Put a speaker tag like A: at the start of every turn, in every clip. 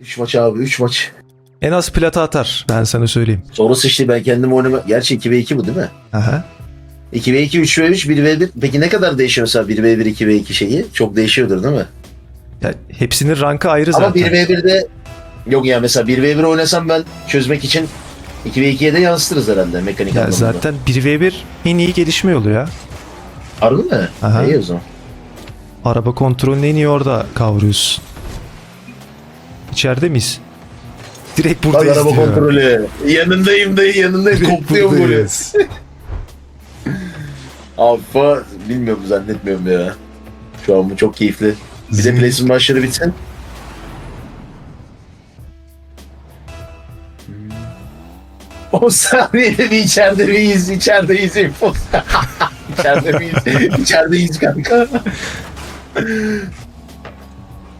A: 3 maç abi 3 maç.
B: En az plata atar. Ben sana söyleyeyim.
A: Sonrası işte ben kendim oynama... Gerçi 2v2 bu değil mi?
B: Aha.
A: 2v2, 3v3, 1v1. Peki ne kadar değişiyor mesela 1v1, 2v2 şeyi? Çok değişiyordur değil mi?
B: Ya, hepsinin rankı ayrı
A: Ama
B: zaten.
A: 1v1'de... Yok ya mesela 1v1 oynasam ben çözmek için 2v2'ye de yansıtırız herhalde mekanik
B: Ya
A: anlamında.
B: zaten 1v1 en iyi gelişme yolu ya.
A: Harbi mi?
B: Aha.
A: İyi o zaman.
B: Araba kontrolünü en iyi orada kavruyorsun. İçeride miyiz? Direkt buradayız
A: araba
B: diyor.
A: kontrolü. Yanındayım dayı yanındayım.
B: Direkt
A: Kokluyor böyle.
B: buradayız.
A: Abi fa- bilmiyorum zannetmiyorum ya. Şu an bu çok keyifli. Bir de PlayStation maçları bitsin. O saniyede bir içeride miyiz? İçerideyiz info. içeride miyiz? İçerideyiz kanka.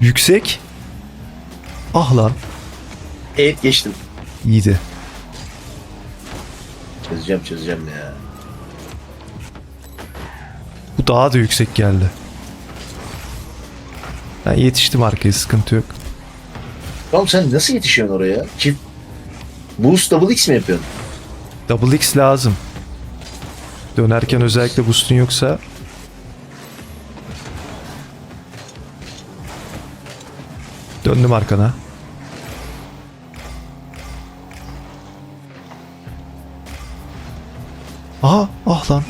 B: Yüksek. Ah lan.
A: Evet geçtim.
B: İyiydi.
A: Çözeceğim çözeceğim ya.
B: Bu daha da yüksek geldi. Ben yetiştim arkaya sıkıntı yok.
A: Tamam sen nasıl yetişiyorsun oraya? Çift Boost Double X mi yapıyorsun?
B: Double X lazım. Dönerken özellikle boost'un yoksa Döndüm arkana. Aha ah lan.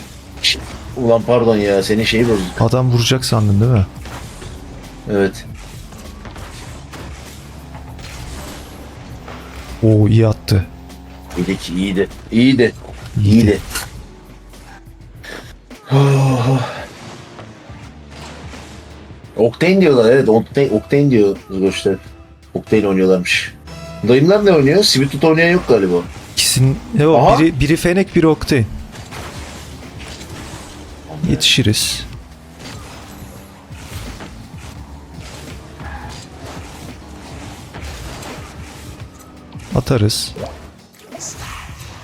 A: Ulan pardon ya senin şeyi bozdu.
B: Adam vuracak sandın değil mi?
A: Evet.
B: Oo iyi attı.
A: İyiydi ki iyiydi. İyiydi.
B: İyiydi.
A: İyiydi. Octane diyorlar evet. Octane, Octane diyor Zgoş'ta. Octane oynuyorlarmış. Dayımlar ne oynuyor? Sweet oynayan yok galiba.
B: İkisinin ne o?
A: Aha.
B: Biri, biri Fenek biri Octane. Yetişiriz. Atarız.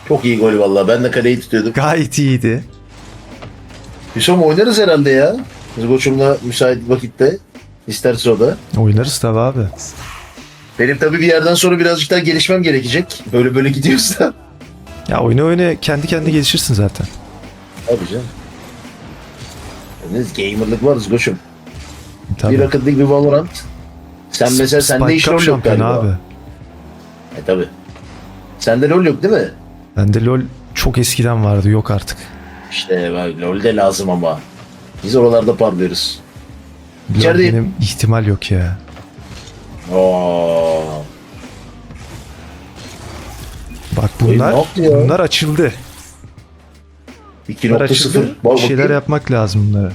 A: Çok iyi gol vallahi. Ben de kaleyi tutuyordum.
B: Gayet iyiydi.
A: Hüsam oynarız herhalde ya. Zgoş'umla müsait vakitte. İsterse o da.
B: Oynarız tabi abi.
A: Benim tabii bir yerden sonra birazcık daha gelişmem gerekecek. Böyle böyle gidiyorsa.
B: Ya oyna oyna kendi kendine gelişirsin zaten.
A: Abi canım. Yalnız gamerlık var Zgoş'um.
B: Tabii.
A: Bir Rocket League bir Valorant. Sen mesela sende hiç rol yok galiba.
B: abi.
A: E tabi. Sende rol yok değil mi?
B: Bende LoL çok eskiden vardı yok artık.
A: İşte LoL de lazım ama. Biz oralarda parlıyoruz.
B: LoL
A: İçeride-
B: benim ihtimal yok ya.
A: Oo.
B: Bak bunlar
A: ya?
B: bunlar açıldı. Bunlar
A: 2.0.
B: açıldı.
A: Bak
B: Bir şeyler
A: bakayım.
B: yapmak lazım bunlara.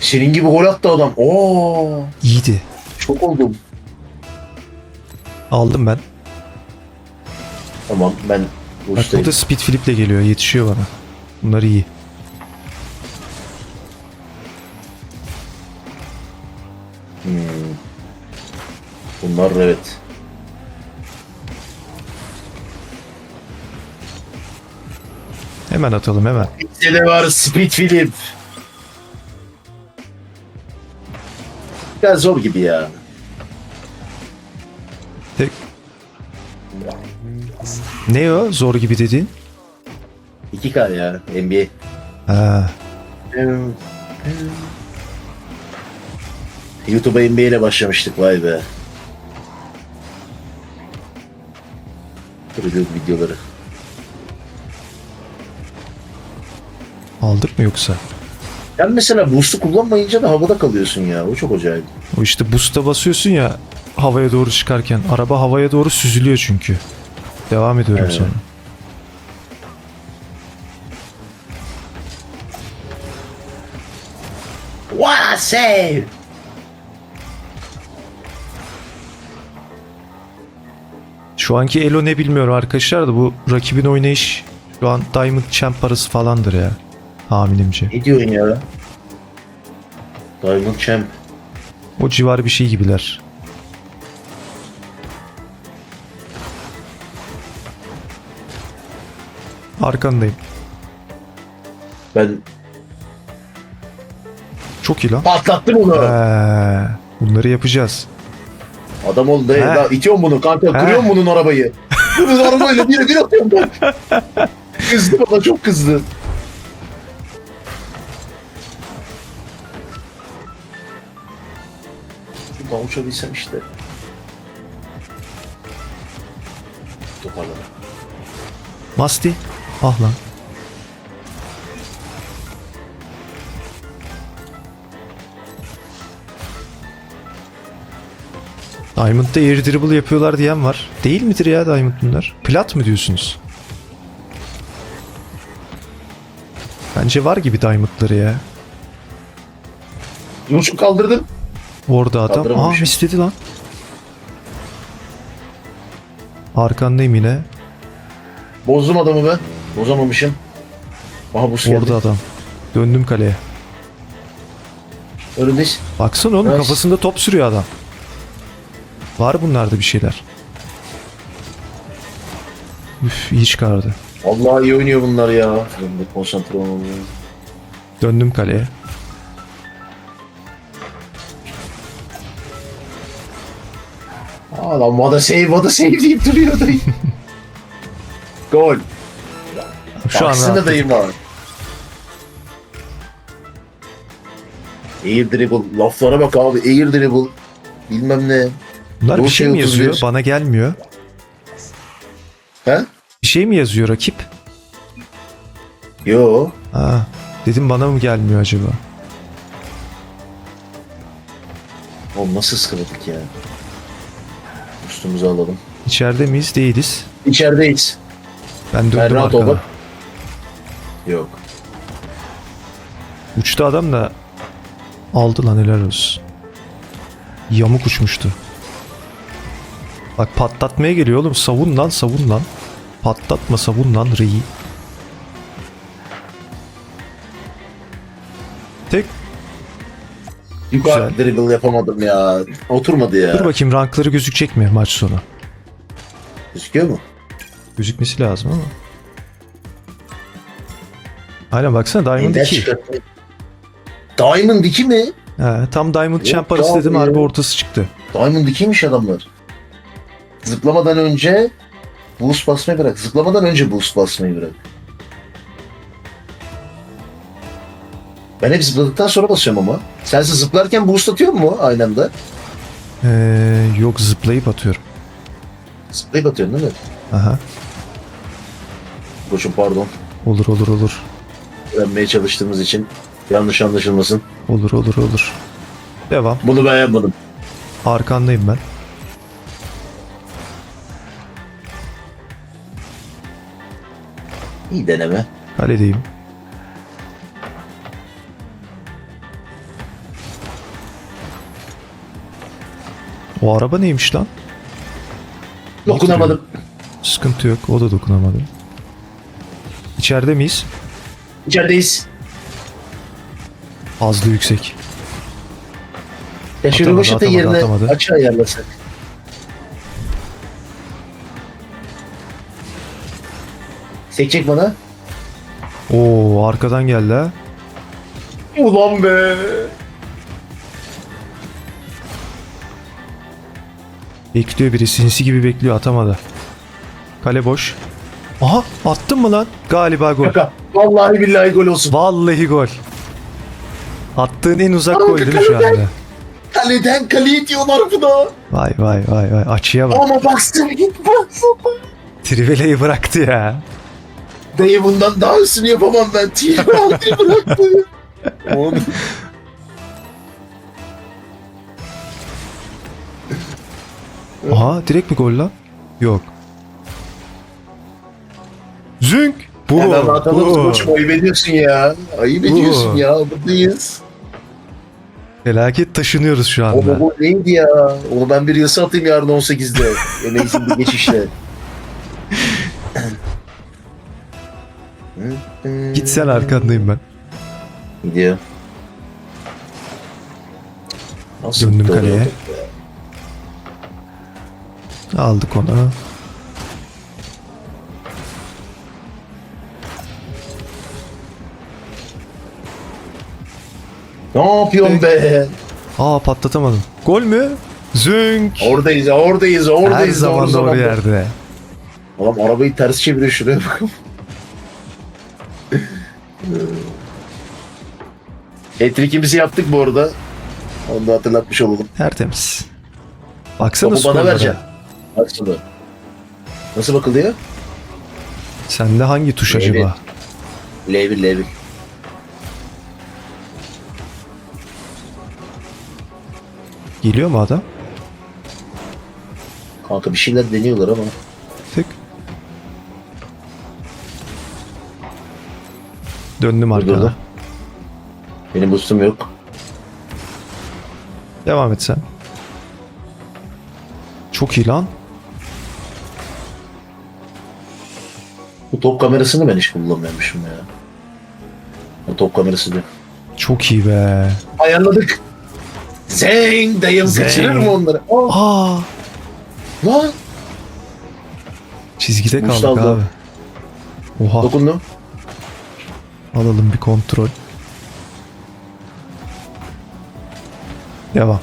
A: Senin gibi gol attı adam. Oo.
B: İyiydi.
A: Çok oldum.
B: Aldım ben.
A: Tamam ben
B: Bak
A: ustayım.
B: bu da speed fliple geliyor. Yetişiyor bana. Bunlar iyi.
A: Bunlar evet.
B: Hemen atalım hemen.
A: Bizde de var Speed Philip. Biraz zor gibi ya.
B: Tek... Ne o? Zor gibi dediğin?
A: 2K ya NBA.
B: Ha,
A: YouTube'a NBA ile başlamıştık vay be. Kırılıyor videoları.
B: Aldık mı yoksa?
A: Sen mesela boost'u kullanmayınca da havada kalıyorsun ya. O çok acayip.
B: O işte boost'a basıyorsun ya havaya doğru çıkarken. Araba havaya doğru süzülüyor çünkü. Devam ediyorum
A: Evet.
B: sonra.
A: A save!
B: Şu anki Elo ne bilmiyorum arkadaşlar da bu rakibin oynayış şu an Diamond Champ parası falandır ya. Tahminimce.
A: Ne diyorsun ya? Diamond Champ.
B: O civar bir şey gibiler. Arkandayım.
A: Ben
B: Çok iyi lan.
A: patlattım onu.
B: Ee, bunları yapacağız.
A: Adam ol dayı.
B: He.
A: Daha itiyorum bunu kanka.
B: He.
A: Kırıyorum bunun arabayı. Bunun arabayla bir bir atıyorum ben. Kızdı bana çok kızdı. Şuradan uçabilsem işte. Toparladım.
B: Masti. Ah lan. Diamond'da air dribble yapıyorlar diyen var. Değil midir ya Diamond bunlar? Plat mı diyorsunuz? Bence var gibi Diamond'ları ya.
A: Yumuşak kaldırdım.
B: Orada adam. Aa
A: Kaldıramamışım.
B: misledi lan. Arkandayım yine.
A: Bozdum adamı ben. Bozamamışım. Aha bu geldi.
B: Orada adam. Döndüm kaleye.
A: Önündeyiz.
B: Baksana oğlum
A: Nice.
B: kafasında top sürüyor adam. Var bunlarda bir şeyler. Üf iyi çıkardı.
A: Allah iyi oynuyor bunlar ya. Ben de konsantre olmam lazım.
B: Döndüm kaleye.
A: Lan vada save vada save deyip duruyor dayı. Gol.
B: Şu an
A: Baksana dayım var. Air dribble. Laflara bak abi. Air dribble. Bilmem ne.
B: Bunlar bir şey mi
A: şey
B: yazıyor?
A: 31.
B: Bana gelmiyor.
A: He?
B: Bir şey mi yazıyor rakip?
A: Yo.
B: Ha, dedim bana mı gelmiyor acaba?
A: Oğlum nasıl ıskaladık ya. Üstümüzü alalım.
B: İçeride miyiz? Değiliz.
A: İçerideyiz.
B: Ben döndüm
A: Ben rahat ol
B: arkana.
A: bak. Yok.
B: Uçtu adam da aldı lan helal olsun. Yamuk uçmuştu. Bak patlatmaya geliyor oğlum. Savun lan savun lan. Patlatma savun lan reyi. Tek
A: Yukarı
B: Güzel.
A: dribble yapamadım ya. Oturmadı ya.
B: dur bakayım rankları gözükecek mi maç sonu?
A: Gözüküyor mu?
B: Gözükmesi lazım ama. Aynen baksana Diamond
A: Ender
B: 2.
A: çıkartmayı- Diamond 2 mi?
B: He, tam Diamond
A: Yok
B: Champ arası
A: abi
B: dedim
A: ya.
B: harbi ortası çıktı.
A: Diamond 2'ymiş adamlar. Zıplamadan önce boost basmayı bırak. Zıplamadan önce boost basmayı bırak. Ben hep zıpladıktan sonra basıyorum ama. Sen zıplarken boost atıyor mu aynı anda?
B: Ee, yok zıplayıp atıyorum.
A: Zıplayıp atıyorsun değil mi?
B: Aha.
A: Koçum pardon.
B: Olur olur olur.
A: Öğrenmeye çalıştığımız için yanlış anlaşılmasın.
B: Olur olur olur. Devam.
A: Bunu ben yapmadım.
B: Arkandayım ben.
A: İyi deneme.
B: Kaledeyim. O araba neymiş lan?
A: Dokunamadım.
B: Sıkıntı yok. O da dokunamadı. İçeride miyiz?
A: İçerideyiz.
B: Azlı yüksek.
A: Ya şu
B: Atamadı,
A: röveşata
B: atamadı,
A: yerine
B: atamadı.
A: açı ayarlasak. Sekecek bana.
B: Oo arkadan geldi ha.
A: Ulan be.
B: Bekliyor biri sinsi gibi bekliyor atamadı. Kale boş. Aha attın mı lan? Galiba gol.
A: Kaka. Vallahi billahi gol olsun.
B: Vallahi gol. Attığın en uzak
A: Kanka,
B: gol değil mi şu
A: kaleden.
B: anda?
A: Kaleden kaleye diyorlar buna.
B: Vay vay vay vay açıya bak.
A: Ama baksana git baksana.
B: Trivele'yi bıraktı ya.
A: Dayı bundan daha üstünü yapamam ben. Altı bıraktı. Oğlum.
B: Aha direkt mi gol lan? Yok. Zünk. Bu.
A: Hemen atalım
B: bu.
A: koçum ayıp ediyorsun ya. Ayıp
B: Bu.
A: ediyorsun ya. Buradayız.
B: Felaket taşınıyoruz şu
A: O
B: anda.
A: bu neydi ya? Onu ben bir yasa atayım yarın 18'de. Amazing bir geçişle.
B: Git sen arkandayım ben.
A: Gidiyor. Nasıl
B: Döndüm kaleye.
A: ya?
B: Aldık onu.
A: Ne yapıyorsun be?
B: Aa patlatamadım. Gol mü? Zünk.
A: Oradayız, oradayız,
B: Her
A: oradayız.
B: zaman
A: doğru zamanda.
B: yerde.
A: Adam arabayı ters çeviriyor şuraya bakın. Etrikimizi yaptık bu arada. Onu da hatırlatmış olalım.
B: Tertemiz. Baksana
A: Topu bana vereceksin. Sana. Nasıl bakılıyor?
B: Sende hangi tuş
A: Evet.
B: acaba?
A: L1 L1.
B: Geliyor mu adam?
A: Kanka bir şeyler deniyorlar ama.
B: Tık. Döndüm.
A: Durdurdu. Benim boostum yok.
B: Devam et sen. Çok iyi lan.
A: Bu top kamerasını ben hiç kullanmıyormuşum ya. Bu top kamerası diyor.
B: Çok iyi be.
A: Ayarladık. Zeng dayım
B: Zeng.
A: kaçırır mı onları? Aa,
B: Aa,
A: lan.
B: çizgide kaldık
A: aldı.
B: abi. Oha.
A: Dokundum.
B: Alalım bir kontrol. Devam.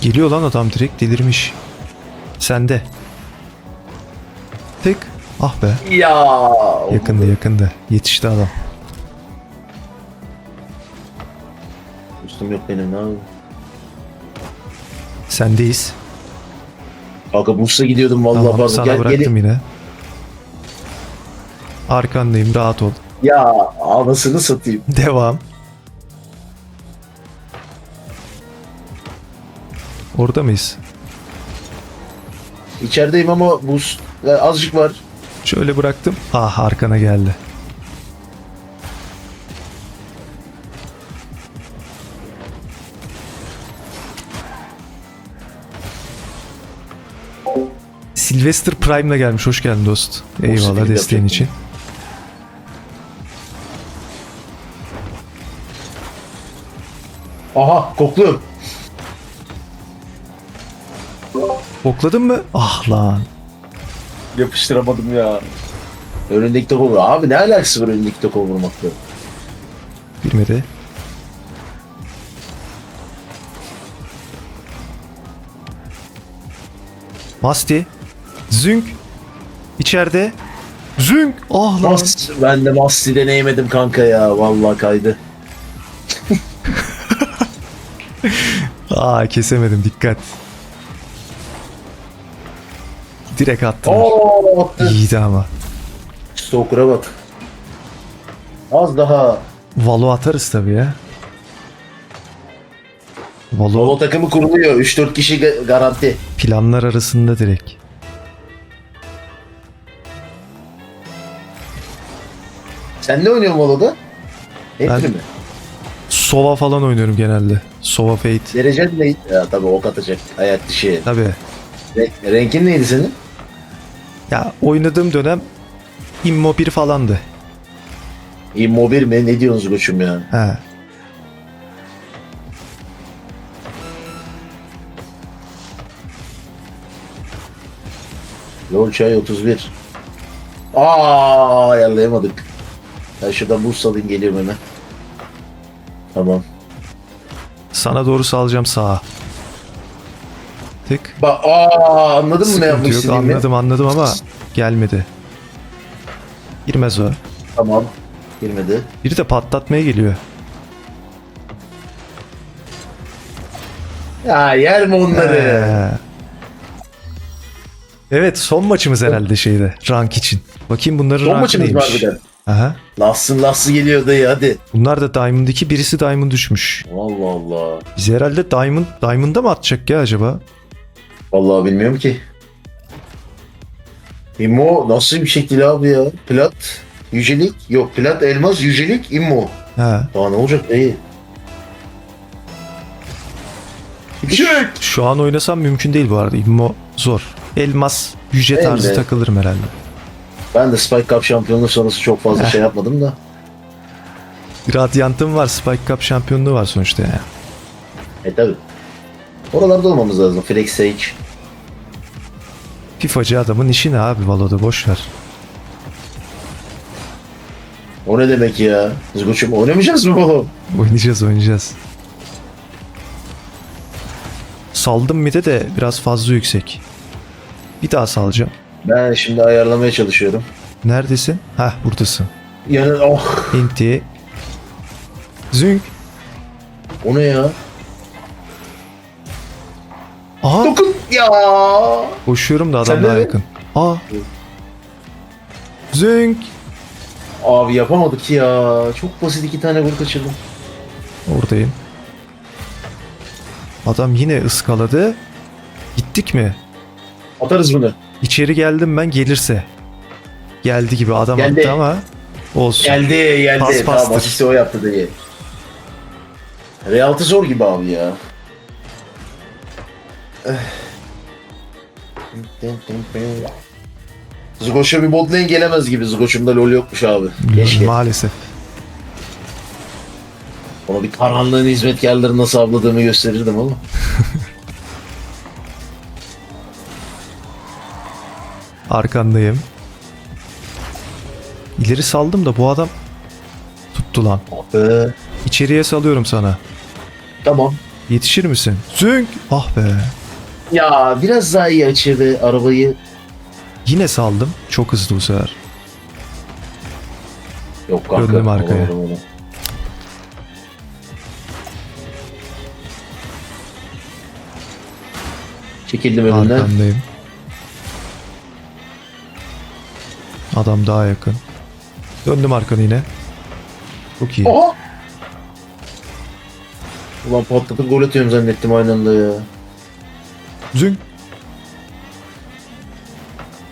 B: Geliyor lan adam direkt delirmiş. Sende. Tek. Ah be.
A: Ya.
B: Yakındı yakındı. Yetişti adam.
A: Boostum yok benim ne yapayım?
B: Sendeyiz.
A: Kanka boost'a gidiyordum vallahi
B: Tamam
A: pardon.
B: sana
A: Gel,
B: bıraktım
A: gel.
B: yine. Arkandayım rahat ol.
A: Ya anasını satayım.
B: Devam. Orada mıyız?
A: İçerideyim ama boost ya azıcık var.
B: Şöyle bıraktım. Ah arkana geldi. Sylvester Prime'la gelmiş. Hoş geldin dost. Eyvallah desteğin
A: yapacak
B: için.
A: Aha kokluyorum.
B: Okladın mı? Ah lan.
A: Yapıştıramadım ya. Önündeki topu vur. Abi ne alakası var önündeki topu vurmakla?
B: Bilmedi. Masti. Zünk. İçeride. Zünk. Ah lan.
A: Mas, ben de Masti deneyemedim kanka ya. Vallahi kaydı.
B: Aa kesemedim dikkat. Direkt attım.
A: Oo attı.
B: İyiydi ama.
A: Stalker'a bak. Az daha.
B: Valo atarız tabii ya. Valo
A: Solo takımı kuruluyor. 3-4 kişi ga- garanti.
B: planlar arasında direkt.
A: Sen ne oynuyorsun Valo'da? Hep
B: Ben-
A: mi?
B: Sova falan oynuyorum genelde. Sova Fate.
A: Derecen neydi? Ya tabii ok atacak. Ayak dışı.
B: Tabii.
A: Re- renkin neydi senin?
B: Ya oynadığım dönem Immo 1 falandı.
A: Immobil mi? Ne diyorsunuz koçum ya?
B: He.
A: Yol çay 31. Aa ayarlayamadık. Ben şuradan boost alayım geliyorum hemen. Tamam.
B: Sana doğru salacağım sağa. Tık.
A: Bak aa anladın mı ne yapmak
B: Sıkıntı yok.
A: istediğimi?
B: Anladım anladım ama gelmedi. Girmez o.
A: Tamam. Girmedi.
B: Biri de patlatmaya geliyor.
A: Ya yer mi onları?
B: Ee. Evet son maçımız herhalde şeyde rank için. Bakayım bunların
A: Son
B: rankı
A: maçımız var
B: neymiş.
A: bir de.
B: Aha.
A: Lassın Lass'ı geliyor dayı hadi.
B: Bunlar da Diamond 2 birisi Diamond düşmüş.
A: Allah Allah.
B: Biz herhalde Diamond Diamond'a mı atacak ya acaba?
A: Vallahi bilmiyorum ki. İmmo nasıl bir şekil abi ya? Plat, yücelik, yok plat, elmas, yücelik, immo.
B: Ha.
A: Daha ne olacak dayı? Çık!
B: Şu an oynasam mümkün değil bu arada. Immo zor. Elmas, yüce
A: Ben
B: tarzı
A: de.
B: takılırım herhalde.
A: Ben de Spike Cup şampiyonluğu sonrası çok fazla
B: Heh.
A: şey yapmadım da.
B: Radiant'ım var, Spike Cup şampiyonluğu var sonuçta yani.
A: E tabi. Oralarda olmamız lazım. Flex Sage.
B: FIFA'cı adamın işi ne abi Valo'da boş ver.
A: O ne demek ya? Zgoç'um oynamayacağız mı bu?
B: Oynayacağız oynayacağız. Saldım mide de biraz fazla yüksek. Bir daha salacağım.
A: Ben şimdi ayarlamaya çalışıyorum.
B: Neredesin? Heh buradasın.
A: Yani oh
B: Inti. Zünk.
A: o ne ya?
B: Aha
A: Dokun ya.
B: koşuyorum da adam
A: Sen
B: daha
A: de-
B: yakın. Aa. Zünk.
A: Abi yapamadık ya. Çok basit iki tane vur kaçırdım.
B: Oradayım. Adam yine ıskaladı. Gittik mi?
A: Atarız bunu.
B: İçeri geldim ben gelirse. Geldi gibi adam
A: Geldi.
B: attı ama olsun.
A: Geldi geldi.
B: Pas
A: tamam
B: pastır.
A: asisti o yaptı diye. Realtı zor gibi abi ya. Zgoş'a bir bot lane gelemez gibi. Zgoş'umda lol yokmuş abi. Keşke.
B: Maalesef.
A: Ona bir karanlığın hizmetkarları nasıl avladığımı gösterirdim ama.
B: Arkandayım. İleri saldım da bu adam tuttu lan.
A: Ee,
B: İçeriye salıyorum sana.
A: tamam.
B: Yetişir misin? Zünk. Ah be.
A: Ya biraz daha iyi açırdı arabayı.
B: Yine saldım. Çok hızlı bu sefer.
A: Yok kanka.
B: Döndüm arkaya.
A: Çekildim önünden.
B: Arkandayım. Adam daha yakın. Döndüm arkanı yine. Çok iyi.
A: Oha! Ulan patlatıp gol atıyorum zannettim aynı anda ya.
B: Zünk.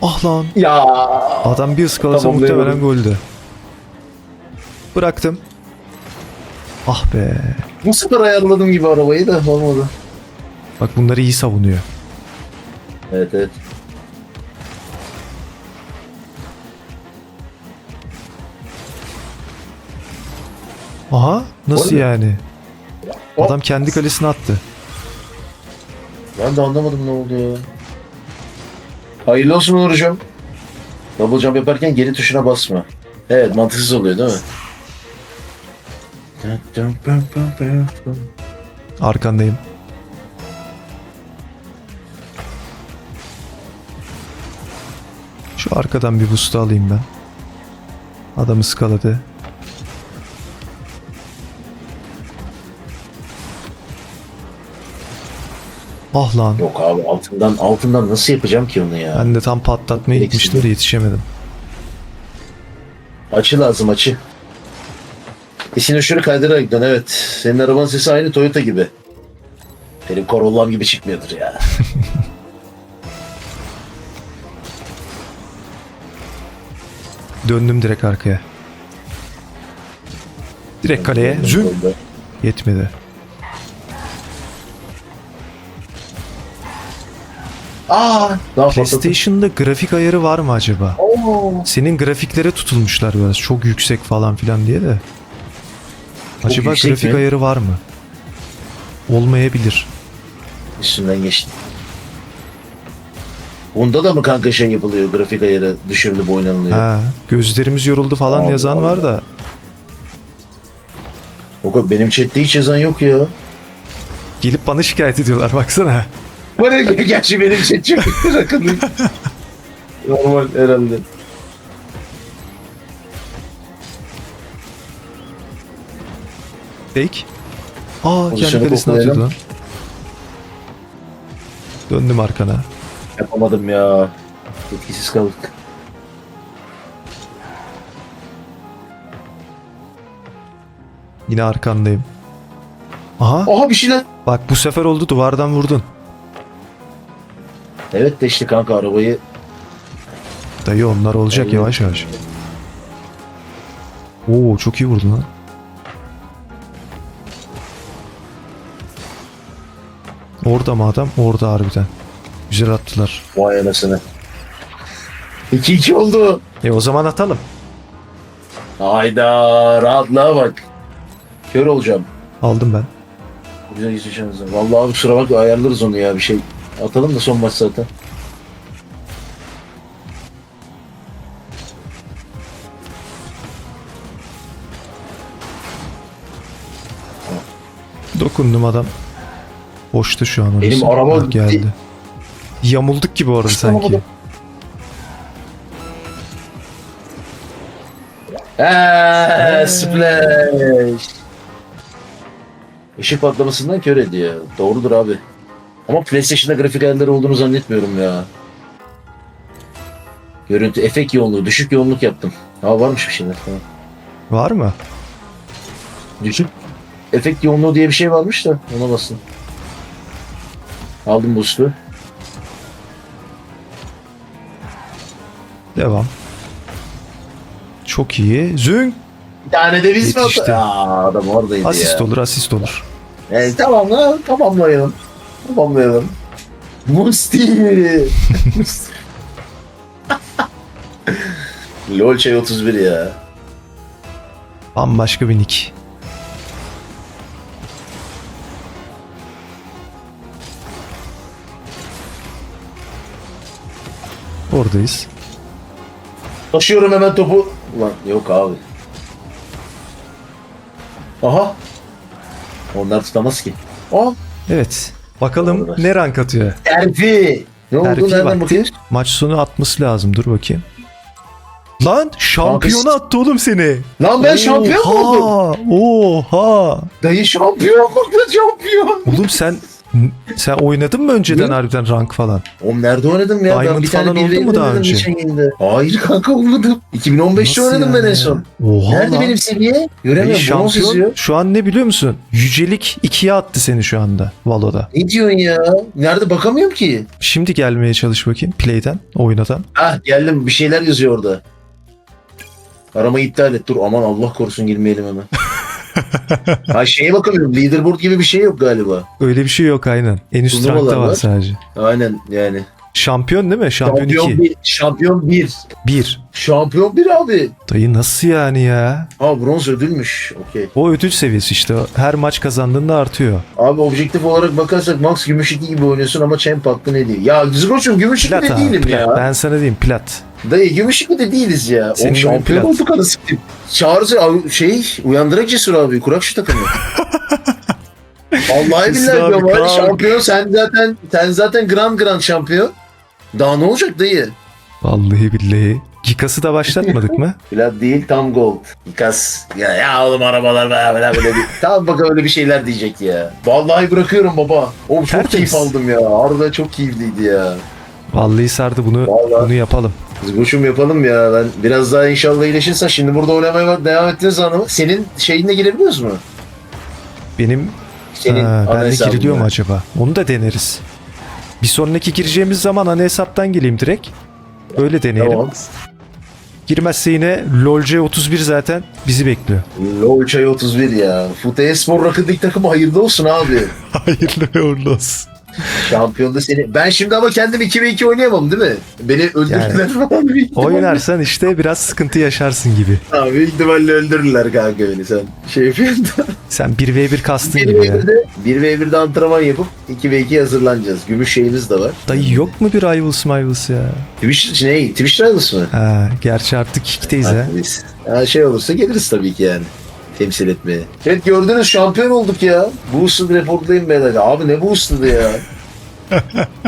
B: Ah lan.
A: Ya.
B: Adam bir ıskalasa
A: Tamam,
B: muhtemelen goldü. Bıraktım. Ah be.
A: Bu sefer ayarladım gibi arabayı da olmadı.
B: Bak bunları iyi savunuyor.
A: Evet evet.
B: Aha nasıl
A: Orada.
B: yani? Adam kendi kalesine attı.
A: Ben de anlamadım ne oldu. Hayırlı olsun Uğur'cum. Double jump yaparken geri tuşuna basma. Evet mantıksız oluyor değil mi?
B: Arkandayım. Şu arkadan bir boost alayım ben. Adam ıskaladı. Ah lan.
A: Yok abi altından altından nasıl yapacağım ki onu ya?
B: Ben de tam patlatmaya
A: Gereksiz
B: gitmiştim de yetişemedim.
A: Açı lazım açı. İşin uçları kaydırarak gidiyorsun evet. Senin arabanın sesi aynı Toyota gibi. Benim Corolla'm gibi çıkmıyordur ya.
B: Döndüm direkt arkaya. Direkt kaleye. Züm. Yetmedi.
A: Aa, daha.
B: PlayStation'da grafik ayarı var mı acaba?
A: Oo.
B: Senin grafiklere tutulmuşlar biraz. Çok yüksek falan filan diye de.
A: Çok
B: acaba grafik
A: mi?
B: ayarı var mı? Olmayabilir.
A: Üstünden geçtim. Bunda da mı kanka şey yapılıyor grafik ayarı düşürülüp oynanılıyor?
B: Ha, gözlerimiz yoruldu falan
A: Allah
B: yazan var
A: Allah.
B: da.
A: Yok benim chatte hiç yazan yok ya.
B: Gelip bana şikayet ediyorlar baksana.
A: Bana gerçi benim chat çok değil. Normal herhalde.
B: Fake. Aa kendi
A: Pozisyonu
B: kalesine
A: koklayalım.
B: atıyordu lan. Döndüm arkana.
A: Yapamadım ya. Etkisiz kaldık.
B: Yine arkandayım. Aha
A: Aha bir şeyler.
B: bak bu sefer oldu duvardan vurdun.
A: Evet de işte kanka arabayı
B: Dayı onlar olacak
A: Aynen.
B: yavaş yavaş. Oo çok iyi vurdun lan. Orada mı adam? Orada harbiden. Güzel attılar.
A: vay anasını. 2-2 oldu.
B: E o zaman atalım.
A: Hayda rahatlığa bak. Kör olacağım.
B: Aldım ben.
A: Güzel geçeceğiz. Vallahi abi kusura bakma ayarlarız onu ya bir şey. Atalım da son maç zaten.
B: Dokundum adam. Boştu şu an orası.
A: Benim araba
B: geldi. Yamulduk gibi orada sanki.
A: Eee splash. Işık patlamasından kör ediyor. Doğrudur abi. Ama PlayStation'da grafik ayarları olduğunu zannetmiyorum ya. Görüntü, efekt yoğunluğu, düşük yoğunluk yaptım. Ha varmış bir şeyler. Tamam.
B: Var mı?
A: Düşük efekt yoğunluğu diye bir şey varmış da ona basın. Aldım boost'u.
B: Devam. Çok iyi. Zünk.
A: Bir tane de biz mi
B: Yetişti.
A: Aa, adam oradaydı
B: Asist
A: ya.
B: olur, asist olur.
A: Yani tamam lan tamamlayalım. Tamamlayalım. Musti. LOL şey 31 ya.
B: Bambaşka bir nick. Oradayız.
A: Taşıyorum hemen topu. Ulan yok abi. Aha. Onlar tutamaz ki. Aa.
B: Evet. Bakalım
A: Doğrudur.
B: ne rank atıyor.
A: Terfi. Ne oldu
B: Terfi
A: nereden
B: vakti.
A: bakıyorsun?
B: Maç sonu atması lazım. Dur bakayım. Lan şampiyona attı oğlum seni.
A: Lan ben şampiyon oldum.
B: Oha!
A: Dayı şampiyon şampiyon.
B: Oğlum sen sen oynadın mı önceden
A: Ne?
B: harbiden rank falan?
A: Oğlum nerede oynadım ya?
B: Diamond
A: ben bir tane
B: falan oldu
A: bir
B: mu daha önce?
A: Hayır kanka olmadım. 2015'te
B: Nasıl
A: oynadım ben
B: yani
A: en
B: ya?
A: son.
B: Oha
A: Nerede
B: lan.
A: benim seviye? Göremiyorum. Bronz
B: şampiyon şu an ne biliyor musun? Yücelik 2'ye attı seni şu anda Valo'da.
A: Ne diyorsun ya? Nerede bakamıyorum ki?
B: Şimdi gelmeye çalış bakayım play'den, oynadan.
A: Ah geldim bir şeyler yazıyor orada. Aramayı iptal et. Dur aman Allah korusun girmeyelim hemen. ha şeye bakamıyorum. Leaderboard gibi bir şey yok galiba.
B: Öyle bir şey yok aynen. En üst rankta var
A: var.
B: sadece.
A: Aynen yani.
B: Şampiyon değil mi? Şampiyon,
A: Şampiyon
B: 2.
A: 1. Şampiyon 1.
B: 1.
A: Şampiyon 1 abi.
B: Dayı nasıl yani ya?
A: Ha bronz ödülmüş. Okey.
B: O ödül seviyesi işte. Her maç kazandığında artıyor.
A: Abi objektif olarak bakarsak Max Gümüş 2 gibi oynuyorsun ama Champ hakkı ne değil. Ya Zgoç'um Gümüş 2
B: Plat
A: de değilim
B: Plat.
A: ya.
B: Ben sana diyeyim plat.
A: Dayı Gümüş 2 de değiliz ya.
B: Senin
A: o şampiyon
B: plat.
A: olduk anasını. Çağrısı abi, şey uyandırak cesur abi. Kurak şu takımı. Vallahi billahi
B: abi,
A: abi,
B: kalk.
A: şampiyon sen zaten sen zaten grand grand şampiyon. Daha ne olacak dayı?
B: Vallahi billahi. Gikas'ı da başlatmadık mı?
A: Plat değil tam gold. Kas. Ya, ya oğlum arabalar böyle böyle bir. tamam bak öyle bir şeyler diyecek ya. Vallahi bırakıyorum baba. O çok
B: Tertemiz.
A: keyif aldım ya. Harbiden çok keyifliydi ya.
B: Vallahi sardı bunu
A: Vallahi.
B: bunu yapalım.
A: Zgoşum yapalım ya. Ben biraz daha inşallah iyileşirsen şimdi burada oynamaya devam ettiğiniz anlamı. Senin şeyinle girebiliyoruz mu?
B: Benim
A: Senin
B: ha,
A: ana
B: benle
A: hesabınla.
B: giriliyor mu acaba? Onu da deneriz. Bir sonraki gireceğimiz zaman ana hesaptan geleyim direkt. Öyle deneyelim.
A: Tamam.
B: Girmezse yine LoLC 31 zaten bizi bekliyor.
A: LoL Çay 31 ya. Fute Espor Rocket League takımı hayırlı olsun abi.
B: Hayırlı uğurlu olsun.
A: Şampiyonda seni. Ben şimdi ama kendim 2 ve 2 oynayamam değil mi? Beni öldürürler falan. büyük ihtimalle.
B: Oynarsan işte biraz sıkıntı yaşarsın gibi.
A: Abi büyük ihtimalle öldürürler kanka beni sen. Şey yapıyorsun da.
B: Sen 1v1 kastın
A: 1
B: gibi ya.
A: 1'de 1 ve 1'de antrenman yapıp 2 ve 2 hazırlanacağız. Gümüş şeyimiz de var.
B: Dayı yok mu bir Rivals Rivals ya?
A: Twitch ne? Twitch Rivals mı?
B: Ha, gerçi artık kickteyiz ha.
A: Ha, şey olursa geliriz tabii ki yani. Temsil etmeye. Evet gördünüz şampiyon olduk ya. Boosted reportlayın beyler. Abi ne boosted'ı ya?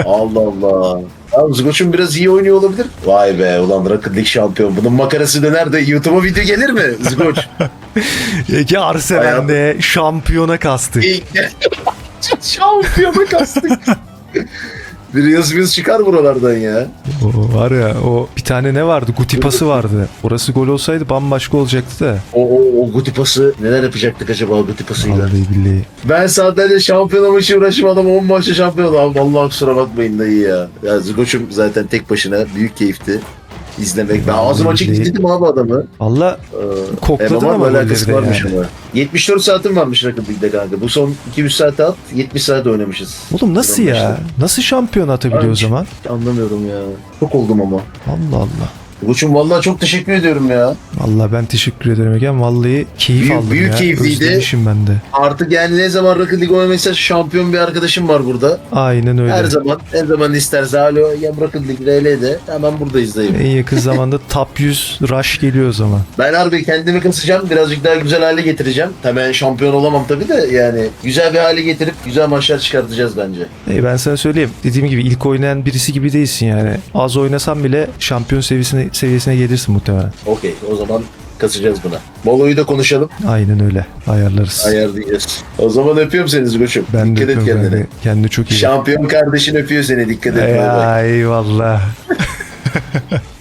A: Allah Allah. Abi Zgoç'un biraz iyi oynuyor olabilir. Vay be ulan Rocket League şampiyon. Bunun makarası döner de YouTube'a video gelir mi Zgoç?
B: Ege Arsenal'de de şampiyona kastı.
A: İlk şampiyona kastık. Bir yazımız çıkar buralardan ya.
B: O var ya o bir tane ne vardı? Guti pası vardı. Orası gol olsaydı bambaşka olacaktı da.
A: O, o, o Guti pası neler yapacaktık acaba Guti pasıyla?
B: Vallahi billahi.
A: Ben sadece şampiyon maçı uğraşım adam 10 maçta şampiyon. Abi vallahi kusura bakmayın dayı ya. Ya Zgoç'um zaten tek başına büyük keyifti izlemek. Ben ağzım açık
B: Vallahi.
A: izledim abi adamı.
B: Valla
A: Ee,
B: Kokladın ama
A: alakası
B: golleri de
A: varmış
B: yani.
A: ama. 74 saatim varmış Rocket League'de kanka. Bu son 200 saat at 70 saat oynamışız.
B: oğlum nasıl ya? Nasıl şampiyon atabiliyor o zaman?
A: Anlamıyorum ya. Çok oldum ama.
B: Allah Allah.
A: Koçum vallahi çok teşekkür ediyorum ya.
B: Vallahi ben teşekkür ederim Egen. Vallahi keyif
A: Büyük-
B: aldım
A: büyük
B: ya.
A: keyifliydi.
B: Özlemişim ben de.
A: Artık yani ne zaman Rocket League oynamaysa şampiyon bir arkadaşım var burada.
B: Aynen öyle.
A: Her zaman, her zaman isterse alo ya Rocket League RL'de hemen buradayız dayım.
B: En yakın zamanda top 100 rush geliyor o zaman.
A: Ben harbi kendimi kasacağım. Birazcık daha güzel hale getireceğim. Ben şampiyon olamam tabii de yani güzel bir hale getirip güzel maçlar çıkartacağız bence.
B: E ben sana söyleyeyim. Dediğim gibi ilk oynayan birisi gibi değilsin yani. Az oynasan bile şampiyon seviyesine, seviyesine gelirsin muhtemelen.
A: Okey o zaman kasacağız buna. Molo'yu da konuşalım.
B: Aynen öyle. Ayarlarız.
A: Ayarlayacağız. O zaman öpüyorum seni Zgoç'um.
B: Ben de
A: Dikkat et
B: öpüyorum
A: kendine.
B: kanka. Kendine çok iyi.
A: Şampiyon kardeşin öpüyor seni. Dikkat et.
B: Ya eyvallah.